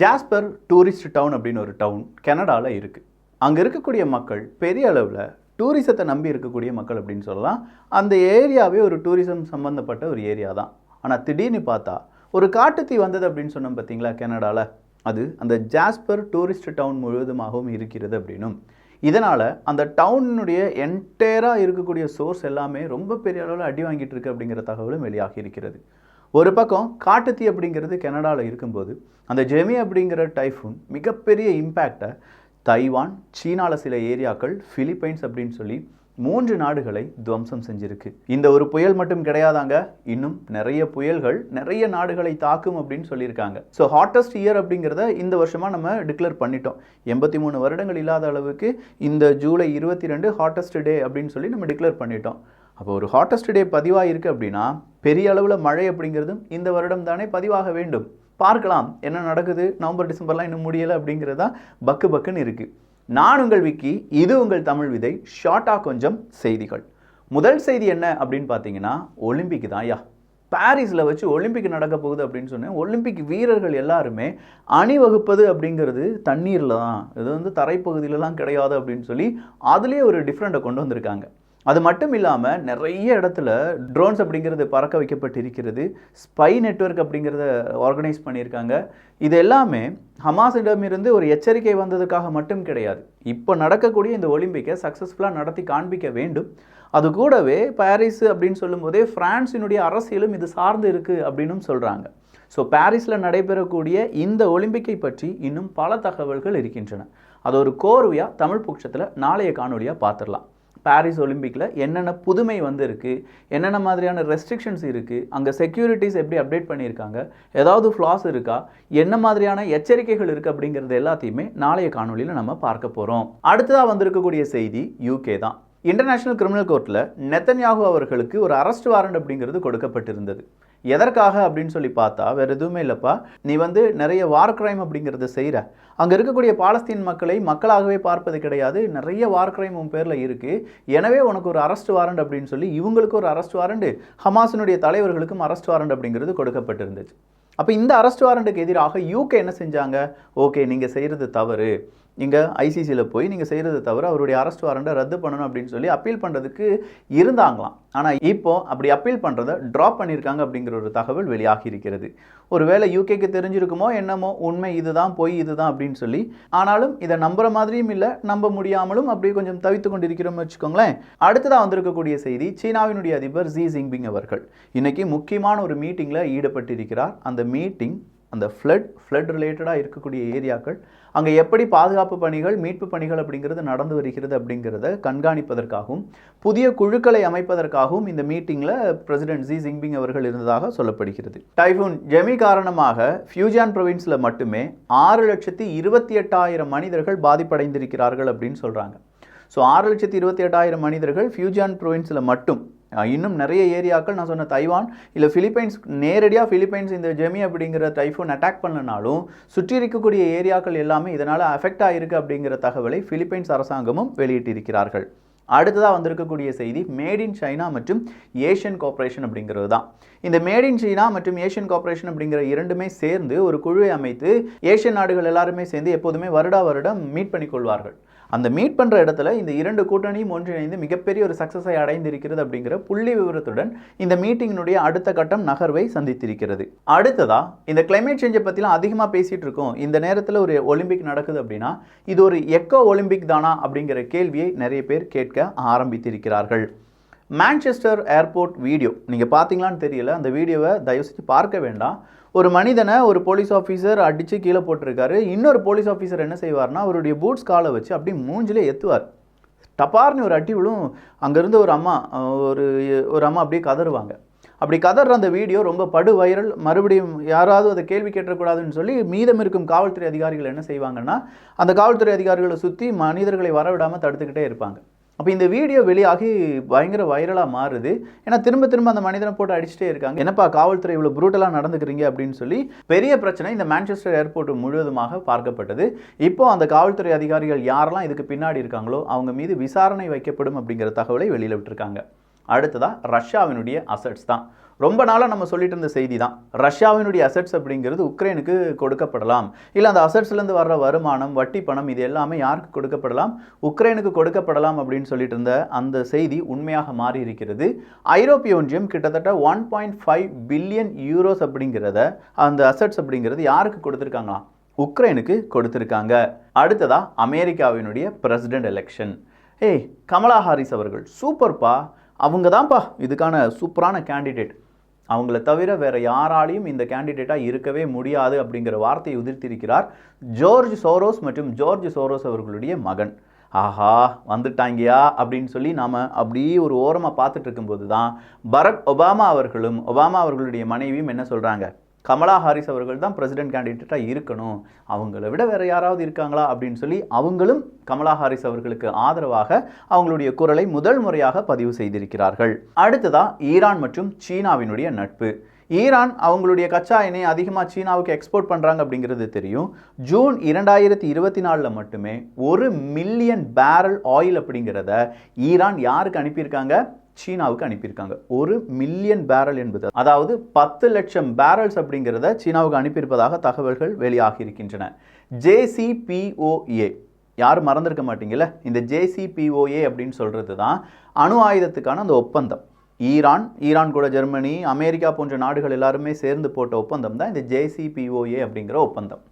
Jasper tourist town அப்படின்னு ஒரு down கனடாவில் இருக்குது அங்கே இருக்கக்கூடிய மக்கள் பெரிய அளவில் டூரிசத்தை நம்பி இருக்கக்கூடிய மக்கள் அப்படின்னு சொல்லலாம். அந்த ஏரியாவே ஒரு டூரிசம் சம்மந்தப்பட்ட ஒரு ஏரியா தான். ஆனால் திடீர்னு பார்த்தா ஒரு காட்டுத்தீ வந்தது அப்படின்னு சொன்னோம் பார்த்தீங்களா கனடாவில் அது அந்த ஜாஸ்பர் டூரிஸ்ட் டவுன் முழுவதுமாகவும் இருக்கிறது அப்படின்னும். இதனால் அந்த டவுனுடைய என்டையராக இருக்கக்கூடிய சோர்ஸ் எல்லாமே ரொம்ப பெரிய அளவில் அடி வாங்கிட்டு இருக்கு அப்படிங்கிற தகவலும் வெளியாகி இருக்கிறது. ஒரு பக்கம் காட்டுத்தீ அப்படிங்கிறது கனடாவில் இருக்கும்போது அந்த ஜெமி அப்படிங்கிற டைஃபூன் மிகப்பெரிய இம்பேக்டை தைவான் சீனாவில் சில ஏரியாக்கள் ஃபிலிப்பைன்ஸ் அப்படின்னு சொல்லி மூன்று நாடுகளை துவம்சம் செஞ்சிருக்கு. இந்த ஒரு புயல் மட்டும் கிடையாதாங்க இன்னும் நிறைய புயல்கள் நிறைய நாடுகளை தாக்கும் அப்படின்னு சொல்லியிருக்காங்க. ஸோ ஹாட்டஸ்ட் இயர் அப்படிங்கிறத இந்த வருஷமாக நம்ம டிக்ளேர் பண்ணிட்டோம். எண்பத்தி மூணு வருடங்கள் இல்லாத அளவுக்கு இந்த ஜூலை இருபத்தி ரெண்டு ஹாட்டஸ்ட் டே அப்படின்னு சொல்லி நம்ம டிக்ளேர் பண்ணிட்டோம். அப்போ ஒரு ஹாட்டஸ்ட் டே பதிவாக இருக்குது அப்படின்னா பெரிய அளவில் மழை அப்படிங்கிறதும் இந்த வருடம் தானே பதிவாக வேண்டும். பார்க்கலாம் என்ன நடக்குது? நவம்பர் டிசம்பர்லாம் இன்னும் முடியலை அப்படிங்கிறதா பக்கு பக்குன்னு இருக்குது நான் உங்கள் விக்கி இது உங்கள் தமிழ் விதை ஷார்ட்டாக கொஞ்சம் செய்திகள். முதல் செய்தி என்ன அப்படின்னு பார்த்தீங்கன்னா ஒலிம்பிக் தான் யா. பாரிஸில் வச்சு ஒலிம்பிக் நடக்க போகுது அப்படின்னு சொன்னேன். ஒலிம்பிக் வீரர்கள் எல்லாருமே அணிவகுப்பது அப்படிங்கிறது தண்ணீரில் தான். இது வந்து தரைப்பகுதியிலலாம் கிடையாது அப்படின்னு சொல்லி அதுலேயே ஒரு டிஃப்ரெண்ட்டை கொண்டு வந்திருக்காங்க. அது மட்டும் இல்லாமல் நிறைய இடத்துல ட்ரோன்ஸ் அப்படிங்கிறது பறக்க வைக்கப்பட்டிருக்கிறது ஸ்பை நெட்வொர்க் அப்படிங்கிறத ஆர்கனைஸ் பண்ணியிருக்காங்க. இது எல்லாமே ஹமாஸிடமிருந்து ஒரு எச்சரிக்கை வந்ததுக்காக மட்டும் கிடையாது. இப்போ நடக்கக்கூடிய இந்த ஒலிம்பிக்கை சக்ஸஸ்ஃபுல்லாக நடத்தி காண்பிக்க வேண்டும். அது கூடவே பாரிஸ் அப்படின்னு சொல்லும்போதே ஃப்ரான்ஸினுடைய அரசியலும் இது சார்ந்து இருக்குது அப்படின்னும் சொல்கிறாங்க ஸோ பாரிஸில் நடைபெறக்கூடிய இந்த ஒலிம்பிக்கை பற்றி இன்னும் பல தகவல்கள் இருக்கின்றன. அது ஒரு கோர்வையாக தமிழ் பட்சத்தில் நாளைய காணொலியாக பார்த்துடலாம் பாரிஸ் ஒலிம்பிக்கில் என்னென்ன புதுமை வந்திருக்கு என்னென்ன மாதிரியான ரெஸ்ட்ரிக்ஷன்ஸ் இருக்குது அங்கே செக்யூரிட்டிஸ் எப்படி அப்டேட் பண்ணியிருக்காங்க ஏதாவது ஃப்ளாஸ் இருக்கா என்ன மாதிரியான எச்சரிக்கைகள் இருக்குது அப்படிங்கிறது எல்லாத்தையுமே நாளைய காணொலியில் நம்ம பார்க்க போகிறோம் அடுத்ததாக வந்திருக்கக்கூடிய செய்தி யூகே தான். இன்டர்நேஷ்னல் கிரிமினல் கோர்ட்டில் நெத்தன்யாகு அவர்களுக்கு ஒரு அரெஸ்ட் வாரண்ட் அப்படிங்கிறது கொடுக்கப்பட்டிருந்தது. எதற்காக அப்படின்னு சொல்லி பார்த்தா வேறு எதுவுமே இல்லைப்பா. நீ வந்து நிறைய வார் கிரைம் அப்படிங்கிறத செய்கிற அங்கே இருக்கக்கூடிய பாலஸ்தீன் மக்களை மக்களாகவே பார்ப்பது கிடையாது. நிறைய வார் கிரைம் உன் பேரில் இருக்குது எனவே உனக்கு ஒரு அரெஸ்ட் வாரண்ட் அப்படின்னு சொல்லி இவங்களுக்கு ஒரு அரெஸ்ட் வாரண்ட் ஹமாஸினுடைய தலைவர்களுக்கும் அரெஸ்ட் வாரண்ட் அப்படிங்கிறது கொடுக்கப்பட்டிருந்துச்சு. அப்போ இந்த அரெஸ்ட் வாரண்ட்டுக்கு எதிராக யூகே என்ன செஞ்சாங்க? ஓகே நீங்கள் செய்கிறது தவறு. நீங்கள் ஐசிசியில் போய் நீங்கள் செய்கிறத தவிர அவருடைய அரெஸ்ட் வாரண்டை ரத்து பண்ணணும் அப்படின்னு சொல்லி அப்பீல் பண்ணுறதுக்கு இருந்தாங்களாம். ஆனால் இப்போ அப்படி அப்பீல் பண்ணுறத ட்ராப் பண்ணியிருக்காங்க அப்படிங்கிற ஒரு தகவல் வெளியாகி இருக்கிறது. ஒருவேளை யூகேக்கு தெரிஞ்சிருக்குமோ என்னமோ உண்மை இதுதான் பொய் இதுதான் அப்படின்னு சொல்லி ஆனாலும் இதை நம்புகிற மாதிரியும் இல்லை நம்ப முடியாமலும் அப்படியே கொஞ்சம் தவித்து கொண்டிருக்கிறோம்னு வச்சுக்கோங்களேன். அடுத்ததாக வந்திருக்கக்கூடிய செய்தி சீனாவினுடைய அதிபர் ஜி ஜிங்பிங் அவர்கள். இன்னைக்கு முக்கியமான ஒரு மீட்டிங்கில் ஈடுபட்டிருக்கிறார். அந்த மீட்டிங் அந்த ஃப்ளட் ஃப்ளட் ரிலேட்டடாக இருக்கக்கூடிய ஏரியாக்கள் அங்கே எப்படி பாதுகாப்பு பணிகள் மீட்பு பணிகள் அப்படிங்கிறது நடந்து வருகிறது அப்படிங்கிறத கண்காணிப்பதற்காகவும் புதிய குழுக்களை அமைப்பதற்காகவும் இந்த மீட்டிங்கில் பிரசிடென்ட் ஜி ஜிங்பிங் அவர்கள் இருந்ததாக சொல்லப்படுகிறது. டைஃபூன் ஜெமி காரணமாக ஃபியூஜான் ப்ரொவின்ஸில் மட்டுமே ஆறு லட்சத்தி இருபத்தி எட்டாயிரம் மனிதர்கள் பாதிப்படைந்திருக்கிறார்கள் அப்படின்னு சொல்கிறாங்க ஸோ ஆறு லட்சத்தி இருபத்தி எட்டாயிரம் மனிதர்கள் ஃபியூஜான் ப்ரொவின்ஸில் மட்டும் இன்னும் நிறைய ஏரியாக்கள் நான் சொன்ன தைவான் இல்லை ஃபிலிப்பைன்ஸ் நேரடியாக ஃபிலிப்பைன்ஸ் இந்த ஜெமி அப்படிங்கிற டைஃபோன் அட்டாக் பண்ணனாலும் சுற்றி இருக்கக்கூடிய ஏரியாக்கள் எல்லாமே இதனால் அஃபெக்ட் ஆகிருக்கு அப்படிங்கிற தகவலை ஃபிலிப்பைன்ஸ் அரசாங்கமும் வெளியிட்டிருக்கிறார்கள். அடுத்ததாக வந்திருக்கக்கூடிய செய்தி மேட் இன் சைனா மற்றும் ஏஷியன் கார்பரேஷன் அப்படிங்கிறது தான். இந்த மேட் இன் சைனா மற்றும் ஏஷியன் கார்பரேஷன் அப்படிங்கிற இரண்டுமே சேர்ந்து ஒரு குழுவை அமைத்து ஏஷியன் நாடுகள் எல்லாருமே சேர்ந்து எப்போதுமே வருடா வருடம் மீட் பண்ணிக்கொள்வார்கள். அந்த மீட் பண்ணுற இடத்துல இந்த இரண்டு கூட்டணியும் ஒன்றிணைந்து மிகப்பெரிய ஒரு சக்ஸஸை அடைந்திருக்கிறது அப்படிங்கிற புள்ளி விவரத்துடன் இந்த மீட்டிங்கினுடைய அடுத்த கட்டம் நகர்வை சந்தித்திருக்கிறது. அடுத்ததா இந்த கிளைமேட் சேஞ்சை பற்றிலாம் அதிகமாக பேசிகிட்டு இருக்கோம் இந்த நேரத்தில் ஒரு ஒலிம்பிக் நடக்குது அப்படின்னா இது ஒரு எக்கோ ஒலிம்பிக் தானா அப்படிங்கிற கேள்வியை நிறைய பேர் கேட்க ஆரம்பித்திருக்கிறார்கள். மான்செஸ்டர் ஏர்போர்ட் வீடியோ நீங்கள் பார்த்தீங்களான்னு தெரியல. அந்த வீடியோவை தயவு செஞ்சு பார்க்க வேண்டாம். ஒரு மனிதனை ஒரு போலீஸ் ஆஃபீஸர் அடித்து கீழே போட்டிருக்காரு. இன்னொரு போலீஸ் ஆஃபீஸர் என்ன செய்வார்னா அவருடைய பூட்ஸ் காலை வச்சு அப்படியே மூஞ்சிலே ஏற்றுவார் டப்பார்னு ஒரு அட்டி விழும். அங்கேருந்து ஒரு அம்மா ஒரு ஒரு அம்மா அப்படியே கதறுவாங்க. அப்படி கதற அந்த வீடியோ ரொம்ப படு வைரல். மறுபடியும் யாராவது அதை கேள்வி கேட்டக்கூடாதுன்னு சொல்லி மீதம் இருக்கும் காவல்துறை அதிகாரிகள் என்ன செய்வாங்கன்னா அந்த காவல்துறை அதிகாரிகளை சுற்றி மனிதர்களை வரவிடாமல் தடுத்துக்கிட்டே இருப்பாங்க. அப்போ இந்த வீடியோ வெளியாகி பயங்கர வைரலாக மாறுது. ஏன்னா திரும்ப திரும்ப அந்த மனிதனை போட்டு அடிச்சுட்டே இருக்காங்க. என்னப்பா காவல்துறை இவ்வளோ ப்ரூட்டலாக நடந்துக்கிறீங்க அப்படின்னு சொல்லி பெரிய பிரச்சனை இந்த மேன்செஸ்டர் ஏர்போர்ட் முழுவதுமாக பார்க்கப்பட்டது. இப்போ அந்த காவல்துறை அதிகாரிகள் யாரெல்லாம் இதுக்கு பின்னாடி இருக்காங்களோ அவங்க மீது விசாரணை வைக்கப்படும் அப்படிங்கிற தகவலை வெளியில் விட்டுருக்காங்க. அடுத்ததாக ரஷ்யாவினுடைய அசட்ஸ் தான். ரொம்ப நாளாக நம்ம சொல்லிட்டு இருந்த செய்தி தான் ரஷ்யாவினுடைய அசட்ஸ் அப்படிங்கிறது உக்ரைனுக்கு கொடுக்கப்படலாம். இல்லை அந்த அசட்ஸ்லேருந்து வர்ற வருமானம் வட்டி பணம் இது எல்லாமே யாருக்கு கொடுக்கப்படலாம்? உக்ரைனுக்கு கொடுக்கப்படலாம் அப்படின்னு சொல்லிட்டு இருந்த அந்த செய்தி உண்மையாக மாறி இருக்கிறது. ஐரோப்பிய ஒன்றியம் கிட்டத்தட்ட one point five billion euros அப்படிங்கிறத அந்த அசட்ஸ் அப்படிங்கிறது யாருக்கு கொடுத்துருக்காங்களாம்? உக்ரைனுக்கு கொடுத்துருக்காங்க. அடுத்ததா அமெரிக்காவினுடைய பிரசிடென்ட் எலெக்ஷன் ஏய் கமலா ஹாரிஸ் அவர்கள் சூப்பர்ப்பா அவங்க தான்ப்பா இதுக்கான சூப்பரான கேண்டிடேட் அவங்கள தவிர வேறு யாராலையும் இந்த கேண்டிடேட்டாக இருக்கவே முடியாது அப்படிங்கிற வார்த்தையை உதிர்த்திருக்கிறார் ஜோர்ஜ் சோரோஸ் மற்றும் ஜோர்ஜ் சோரோஸ் அவர்களுடைய மகன். ஆஹா வந்துட்டாங்கயா அப்படின்னு சொல்லி நாம் அப்படியே ஒரு ஓரமாக பார்த்துட்டு இருக்கும்போது தான் பரக் ஒபாமா அவர்களும் ஒபாமா அவர்களுடைய மனைவியும் என்ன சொல்கிறாங்க கமலா ஹாரிஸ் அவர்கள் தான் பிரசிடென்ட் கேண்டிடேட்டாக இருக்கணும். அவங்கள விட வேற யாராவது இருக்காங்களா அப்படின்னு சொல்லி அவங்களும் கமலா ஹாரிஸ் அவர்களுக்கு ஆதரவாக அவங்களுடைய குரலை முதல் முறையாக பதிவு செய்திருக்கிறார்கள். அடுத்ததாக ஈரான் மற்றும் சீனாவினுடைய நட்பு. ஈரான் அவங்களுடைய கச்சா எண்ணெய் அதிகமாக சீனாவுக்கு எக்ஸ்போர்ட் பண்ணுறாங்க அப்படிங்கிறது தெரியும். ஜூன் இரண்டாயிரத்தி இருபத்தி நாலில் மட்டுமே ஒரு மில்லியன் பேரல் ஆயில் அப்படிங்கிறத ஈரான் யாருக்கு அனுப்பியிருக்காங்க? சீனாவுக்கு அனுப்பியிருக்காங்க. ஒரு மில்லியன் பேரல் என்பது அதாவது பத்து லட்சம் பேரல்ஸ் அப்படிங்கிறத சீனாவுக்கு அனுப்பியிருப்பதாக தகவல்கள் வெளியாகி இருக்கின்றன ஜேசிபிஓஏ யாரும் மறந்துருக்க மாட்டீங்கல்ல? இந்த ஜேசிபிஓஏ அப்படின்னு சொல்கிறது தான் அணு ஆயுதத்துக்கான அந்த ஒப்பந்தம். ஈரான் ஈரான் கூட ஜெர்மனி அமெரிக்கா போன்ற நாடுகள் எல்லாருமே சேர்ந்து போட்ட ஒப்பந்தம் தான் இந்த ஜேசிபிஓஏ அப்படிங்கிற ஒப்பந்தம்.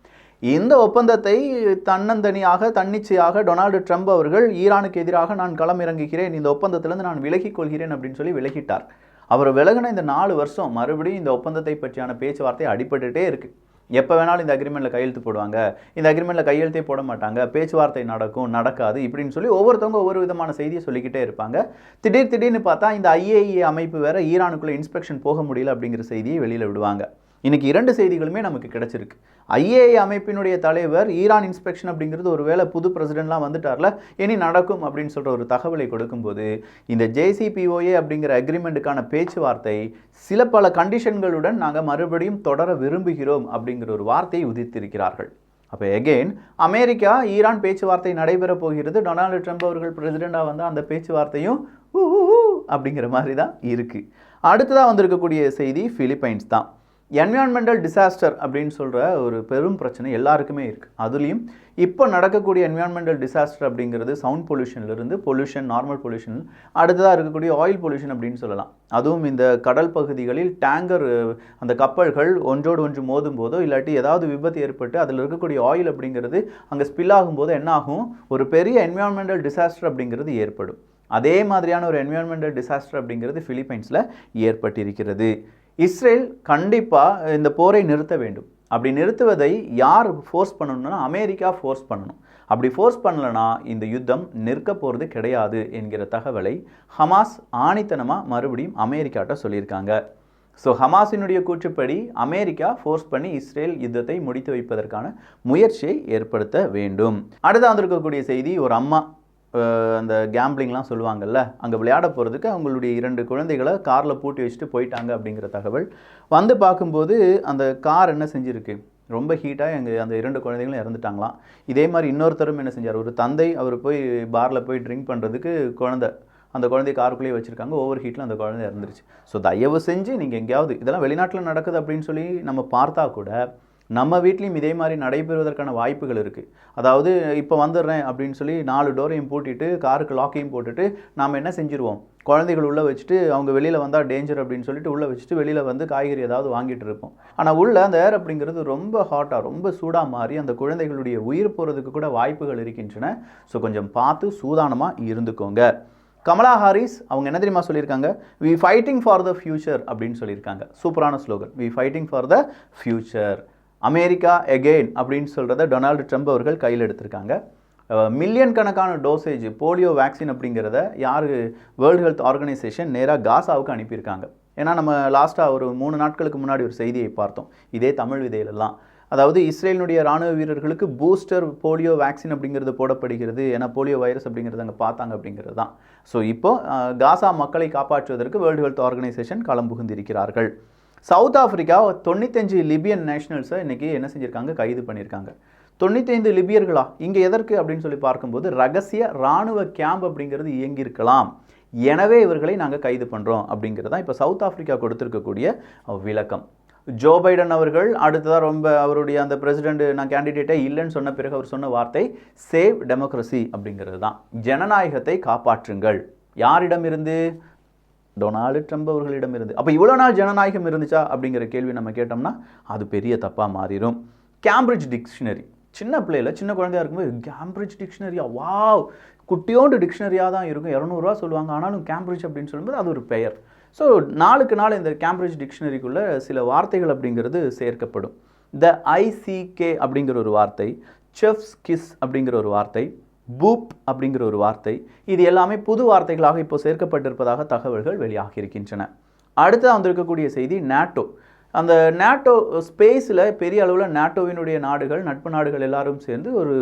இந்த ஒப்பந்தத்தை தன்னந்தனியாக தன்னிச்சையாக டொனால்டு ட்ரம்ப் அவர்கள் ஈரானுக்கு எதிராக நான் களம் இறங்குகிறேன் இந்த ஒப்பந்தத்திலிருந்து நான் விலகிக் கொள்கிறேன் அப்படின்னு சொல்லி விலகிட்டார். அவர் விலகின இந்த நாலு வருஷம் மறுபடியும் இந்த ஒப்பந்தத்தை பற்றியான பேச்சுவார்த்தை அடிபட்டுட்டே இருக்கு. எப்போ வேணாலும் இந்த அக்ரிமெண்ட்டில் கையெழுத்து போடுவாங்க. இந்த அக்ரிமெண்ட்டில் கையெழுத்தே போட மாட்டாங்க. பேச்சுவார்த்தை நடக்கும் நடக்காது இப்படின்னு சொல்லி ஒவ்வொருத்தவங்க ஒவ்வொரு விதமான செய்தியை சொல்லிக்கிட்டே இருப்பாங்க. திடீர் திடீர்னு பார்த்தா இந்த ஐஏஇ அமைப்பு வேறு ஈரானுக்குள்ளே இன்ஸ்பெக்ஷன் போக முடியல அப்படிங்கிற செய்தியை வெளியில் விடுவாங்க. இன்றைக்கி இரண்டு செய்திகளுமே நமக்கு கிடச்சிருக்கு. ஐஏஏ அமைப்பினுடைய தலைவர் ஈரான் இன்ஸ்பெக்ஷன் அப்படிங்கிறது ஒரு வேளை புது பிரசிடென்ட்லாம் வந்துட்டார்ல இனி நடக்கும் அப்படின்னு சொல்கிற ஒரு தகவலை கொடுக்கும்போது இந்த ஜேசிபிஓஏ அப்படிங்கிற அக்ரிமெண்ட்டுக்கான பேச்சுவார்த்தை சில பல கண்டிஷன்களுடன் நாங்கள் மறுபடியும் தொடர விரும்புகிறோம் அப்படிங்கிற ஒரு வார்த்தையை உதித்திருக்கிறார்கள். அப்போ எகெயின் அமெரிக்கா ஈரான் பேச்சுவார்த்தை நடைபெற போகிறது. டொனால்டு ட்ரம்ப் அவர்கள் பிரசிடெண்டாக வந்தால் அந்த பேச்சுவார்த்தையும் ஊ, அப்படிங்கிற மாதிரி தான் இருக்குது அடுத்ததாக வந்திருக்கக்கூடிய செய்தி ஃபிலிப்பைன்ஸ் தான். என்விரான்மெண்டல் டிசாஸ்டர் அப்படின்னு சொல்கிற ஒரு பெரும் பிரச்சனை எல்லாருக்குமே இருக்குது அதுலேயும் இப்போ நடக்கக்கூடிய என்விரான்மெண்டல் டிசாஸ்டர் அப்படிங்கிறது சவுண்ட் பொல்யூஷன்லேருந்து பொல்யூஷன் நார்மல் பொல்யூஷன் அடுத்ததாக இருக்கக்கூடிய ஆயில் பொல்யூஷன் அப்படின்னு சொல்லலாம். அதுவும் இந்த கடல் பகுதிகளில் டேங்கர் அந்த கப்பல்கள் ஒன்றோடு ஒன்று மோதும் போதோ இல்லாட்டி ஏதாவது விபத்து ஏற்பட்டு அதில் இருக்கக்கூடிய ஆயில் அப்படிங்கிறது அங்கே ஸ்பில் ஆகும்போது என்னாகும் ஒரு பெரிய என்விரான்மெண்டல் டிசாஸ்டர் அப்படிங்கிறது ஏற்படும். அதே மாதிரியான ஒரு என்விரான்மெண்டல் டிசாஸ்டர் அப்படிங்கிறது ஃபிலிப்பைன்ஸில் ஏற்பட்டிருக்கிறது. இஸ்ரேல் கண்டிப்பாக இந்த போரை நிறுத்த வேண்டும். அப்படி நிறுத்துவதை யார் ஃபோர்ஸ் பண்ணணும்னா அமெரிக்கா ஃபோர்ஸ் பண்ணணும். அப்படி ஃபோர்ஸ் பண்ணலனா இந்த யுத்தம் நிற்க போகிறது கிடையாது என்கிற தகவலை ஹமாஸ் ஆணித்தனமாக மறுபடியும் அமெரிக்காட்ட சொல்லியிருக்காங்க. ஸோ ஹமாஸினுடைய கூற்றுப்படி அமெரிக்கா ஃபோர்ஸ் பண்ணி இஸ்ரேல் யுத்தத்தை முடித்து வைப்பதற்கான முயற்சியை ஏற்படுத்த வேண்டும். அடுத்து வந்திருக்கக்கூடிய செய்தி ஒரு அம்மா அந்த கேம்பிளிங்லாம் சொல்லுவாங்கல்ல அங்கே விளையாட போகிறதுக்கு அவங்களுடைய இரண்டு குழந்தைகளை காரில் பூட்டி வச்சுட்டு போயிட்டாங்க அப்படிங்கிற தகவல். வந்து பார்க்கும்போது அந்த கார் என்ன செஞ்சுருக்கு? ரொம்ப ஹீட்டாக எங்கள் அந்த இரண்டு குழந்தைகளும் இறந்துட்டாங்களாம். இதே மாதிரி இன்னொருத்தரும் என்ன செஞ்சார்? ஒரு தந்தை அவர் போய் பாரில் போய் ட்ரிங்க் பண்ணுறதுக்கு குழந்தை அந்த குழந்தை காருக்குள்ளேயே வச்சுருக்காங்க. ஓவர் ஹீட்டில் அந்த குழந்தை இறந்துருச்சு. ஸோ தயவு செஞ்சு நீங்கள் எங்கேயாவது இதெல்லாம் வெளிநாட்டில் நடக்குது அப்படின்னு சொல்லி நம்ம பார்த்தா கூட நம்ம வீட்லேயும் இதே மாதிரி நடைபெறுவதற்கான வாய்ப்புகள் இருக்குது அதாவது இப்போ வந்துடுறேன் அப்படின்னு சொல்லி நாலு டோரையும் பூட்டிட்டு காருக்கு லாக்கையும் போட்டுட்டு நாம் என்ன செஞ்சுருவோம்? குழந்தைகள் உள்ளே வச்சுட்டு அவங்க வெளியில் வந்தால் டேஞ்சர் அப்படின்னு சொல்லிட்டு உள்ளே வச்சுட்டு வெளியில் வந்து காய்கறி ஏதாவது வாங்கிட்டு இருப்போம். ஆனால் உள்ளே அந்த ஏர் அப்படிங்கிறது ரொம்ப ஹாட்டாக ரொம்ப சூடாக மாறி அந்த குழந்தைகளுடைய உயிர் போகிறதுக்கு கூட வாய்ப்புகள் இருக்கின்றன. ஸோ கொஞ்சம் பார்த்து சூதானமாக இருந்துக்கோங்க. கமலா ஹாரிஸ் அவங்க என்ன தெரியுமா சொல்லியிருக்காங்க? We fighting for the future அப்படின்னு சொல்லியிருக்காங்க. சூப்பரான slogan. We fighting for the future America again அப்படின்னு சொல்கிறத டொனால்டு ட்ரம்ப் அவர்கள் கையில் எடுத்திருக்காங்க. மில்லியன் கணக்கான டோசேஜ் போலியோ வேக்சின் அப்படிங்கிறத யார் வேர்ல்டு ஹெல்த் ஆர்கனைசேஷன் நேராக காசாவுக்கு அனுப்பியிருக்காங்க. ஏன்னா நம்ம லாஸ்ட்டாக ஒரு மூணு நாட்களுக்கு முன்னாடி ஒரு செய்தியை பார்த்தோம். இதே தமிழ் விதையிலெல்லாம். அதாவது இஸ்ரேலினுடைய ராணுவ வீரர்களுக்கு பூஸ்டர் போலியோ வேக்சின் அப்படிங்கிறது போடப்படுகிறது. ஏன்னா போலியோ வைரஸ் அப்படிங்கிறது அங்கே பார்த்தாங்க அப்படிங்கிறது தான். ஸோ இப்போ காசா மக்களை காப்பாற்றுவதற்கு வேர்ல்டு ஹெல்த் ஆர்கனைசேஷன் களம் புகுந்திருக்கிறார்கள். சவுத் ஆஃப்ரிக்கா தொண்ணூத்தஞ்சு லிபியன் நேஷனல்ஸை இன்றைக்கி என்ன செஞ்சிருக்காங்க? கைது பண்ணியிருக்காங்க தொண்ணூத்தைந்து லிபியர்களா? இங்கே எதற்கு அப்படின்னு சொல்லி பார்க்கும்போது ரகசிய ராணுவ கேம்ப் அப்படிங்கிறது இயங்கியிருக்கலாம். எனவே இவர்களை நாங்கள் கைது பண்ணுறோம் அப்படிங்கிறது தான் இப்போ சவுத் ஆஃப்ரிக்கா கொடுத்துருக்கக்கூடிய விளக்கம். ஜோ பைடன் அவர்கள் அடுத்ததாக ரொம்ப அவருடைய அந்த பிரசிடென்ட் நான் கேண்டிடேட்டே இல்லைன்னு சொன்ன பிறகு அவர் சொன்ன வார்த்தை சேவ் டெமோக்ரஸி அப்படிங்கிறது தான். ஜனநாயகத்தை காப்பாற்றுங்கள். யாரிடமிருந்து? டொனால்டு ட்ரம்ப் அவர்களிடம் இருந்து அப்போ இவ்வளோ நாள் ஜனநாயகம் இருந்துச்சா அப்படிங்கிற கேள்வி நம்ம கேட்டோம்னா அது பெரிய தப்பாக மாறிடும் கேம்பிரிட்ஜ் டிக்ஷனரி சின்ன பிள்ளையில சின்ன குழந்தையா இருக்கும்போது கேம்பிரிட்ஜ் டிக்ஷனரியா வாவ் குட்டியோண்டு டிக்ஷனரியாக தான் இருக்கும். இரநூறுவா சொல்லுவாங்க. ஆனாலும் கேம்பிரிட்ஜ் அப்படின்னு சொல்லும்போது அது ஒரு பெயர். ஸோ நாளுக்கு நாள் இந்த கேம்பிரிட்ஜ் டிக்ஷனரிக்குள்ளே சில வார்த்தைகள் அப்படிங்கிறது சேர்க்கப்படும். த ஐசிகே அப்படிங்கிற ஒரு வார்த்தை செஃப்ஸ் கிஸ் அப்படிங்கிற ஒரு வார்த்தை பூப் அப்படிங்கிற ஒரு வார்த்தை. இது எல்லாமே புது வார்த்தைகளாக இப்போ சேர்க்கப்பட்டிருப்பதாக தகவல்கள் வெளியாகி இருக்கின்றன அடுத்ததாக வந்திருக்கக்கூடிய செய்தி நாட்டோ. அந்த நாட்டோ ஸ்பேஸில் பெரிய அளவில் நாட்டோவினுடைய நாடுகள் நட்பு நாடுகள் எல்லாரும் சேர்ந்து ஒரு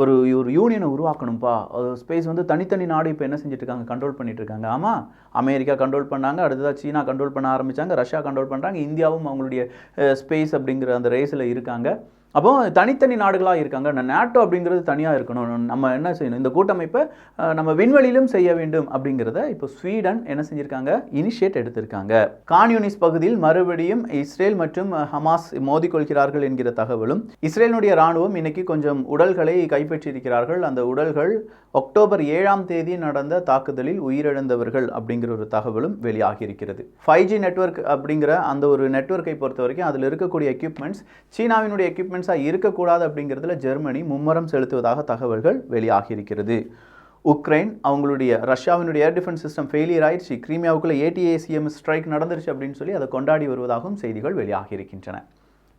ஒரு ஒரு யூனியனை உருவாக்கணும்ப்பா ஸ்பேஸ் வந்து தனித்தனி நாடு இப்போ என்ன செஞ்சுட்ருக்காங்க? கண்ட்ரோல் பண்ணிகிட்ருக்காங்க இருக்காங்க ஆமாம் அமெரிக்கா கண்ட்ரோல் பண்ணாங்க அடுத்ததாக சீனா கண்ட்ரோல் பண்ண ஆரம்பித்தாங்க ரஷ்யா கண்ட்ரோல் பண்ணுறாங்க இந்தியாவும் அவங்களுடைய ஸ்பேஸ் அப்படிங்கிற அந்த ரேஸில் இருக்காங்க. அப்போ தனித்தனி நாடுகளாக இருக்காங்க. நேட்டோ நாட்டோ அப்படிங்கிறது தனியாக இருக்கணும். நம்ம என்ன செய்யணும்? இந்த கூட்டமைப்பை நம்ம விண்வெளியிலும் செய்ய வேண்டும் அப்படிங்கிறத இப்போ ஸ்வீடன் என்ன செஞ்சுருக்காங்க? இனிஷியேட் எடுத்திருக்காங்க. கான்யூனிஸ் பகுதியில் மறுபடியும் இஸ்ரேல் மற்றும் ஹமாஸ் மோதிக்கொள்கிறார்கள் என்கிற தகவலும் இஸ்ரேலினுடைய ராணுவம் இன்னைக்கு கொஞ்சம் உடல்களை கைப்பற்றியிருக்கிறார்கள். அந்த உடல்கள் அக்டோபர் ஏழாம் தேதி நடந்த தாக்குதலில் உயிரிழந்தவர்கள் அப்படிங்கிற ஒரு தகவலும் வெளியாகியிருக்கிறது. ஃபைவ் ஜி நெட்ஒர்க் அப்படிங்கிற அந்த ஒரு நெட்வொர்க்கை பொறுத்த வரைக்கும் அதில் இருக்கக்கூடிய எக்யூப்மெண்ட்ஸ் சீனாவினுடைய எக்யூப்மெண்ட்ஸாக இருக்கக்கூடாது அப்படிங்கிறதுல ஜெர்மனி மும்மரம் செலுத்துவதாக தகவல்கள் வெளியாகியிருக்கிறது. உக்ரைன் அவங்களுடைய ரஷ்யாவினுடைய ஏர் டிஃபென்ஸ் சிஸ்டம் ஃபெயிலியர் ஆயிடுச்சு. கிரீமியாவுக்குள்ளே ஏடிஏசிஎம் ஸ்ட்ரைக் நடந்துருச்சு அப்படின்னு சொல்லி அதை கொண்டாடி வருவதாகவும் செய்திகள் வெளியாகி இருக்கின்றன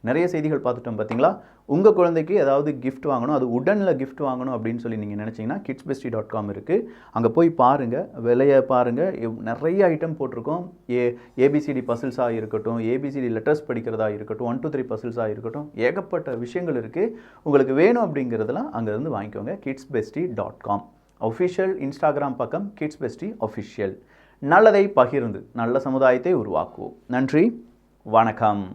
நிறைய செய்திகள் பார்த்துட்டோம் பார்த்தீங்களா? உங்கள் குழந்தைக்கு ஏதாவது கிஃப்ட் வாங்கணும் அது உடனில் கிஃப்ட் வாங்கணும் அப்படின்னு சொல்லி நீங்கள் நினச்சிங்கன்னா கிட்ஸ் பெஸ்டி டாட் காம் இருக்குது அங்கே போய் பாருங்கள் விலையை பாருங்கள் நிறைய ஐட்டம் போட்டிருக்கோம். ஏ ஏபிசிடி பசில்ஸாக இருக்கட்டும் ஏபிசிடி லெட்டர்ஸ் படிக்கிறதா இருக்கட்டும் ஒன் டூ த்ரீ பசில்ஸாக இருக்கட்டும் ஏகப்பட்ட விஷயங்கள் இருக்குது உங்களுக்கு வேணும் அப்படிங்கிறதெல்லாம் அங்கேருந்து வாங்கிக்கோங்க kids bestie dot com official Instagram பக்கம் கிட்ஸ் பெஸ்டி ஒஃபிஷியல் நல்லதை பகிர்ந்து நல்ல சமுதாயத்தை உருவாக்குவோம். நன்றி வணக்கம்.